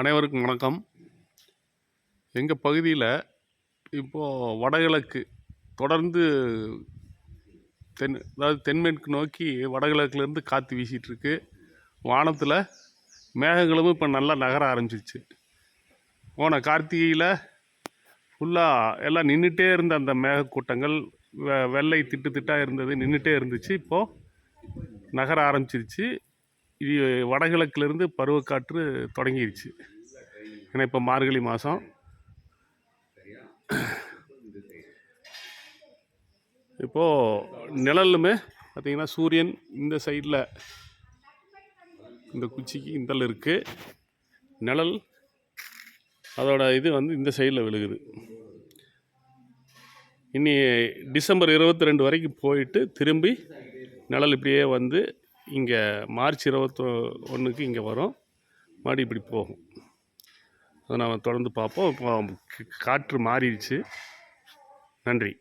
அனைவருக்கும் வணக்கம். எங்கள் பகுதியில் இப்போது வடகிழக்கு தொடர்ந்து தென் அதாவது தென்மேற்கு நோக்கி வடகிழக்குலேருந்து காற்று வீசிகிட்ருக்கு வானத்தில் மேகங்களும் இப்போ நல்லா நகர ஆரம்பிச்சிருச்சு. போன கார்த்திகையில் ஃபுல்லாக எல்லாம் நின்றுட்டே இருந்த அந்த மேகக்கூட்டங்கள் வெ வெள்ளை திட்டு திட்டாக இருந்தது நின்றுட்டே இருந்துச்சு. இப்போது நகர ஆரம்பிச்சிருச்சு. இது வடகிழக்குலேருந்து பருவக்காற்று தொடங்கிருச்சு. ஏன்னா இப்போ மார்கழி மாதம் இப்போது நிழலுமே பார்த்திங்கன்னா சூரியன் இந்த சைடில் இந்த குச்சிக்கு இந்தல் இருக்குது நிழல் அதோட இது வந்து இந்த சைடில் விழுகுது. இனி டிசம்பர் இருபத்தி ரெண்டு வரைக்கும் போயிட்டு திரும்பி நிழல் இப்படியே வந்து இங்கே மார்ச் இருபத்தோ ஒன்றுக்கு இங்கே வரும். மறுபடி இப்படி போகும். அதை நாம் தொடர்ந்து பார்ப்போம். இப்போ காற்று மாறிடுச்சு. நன்றி.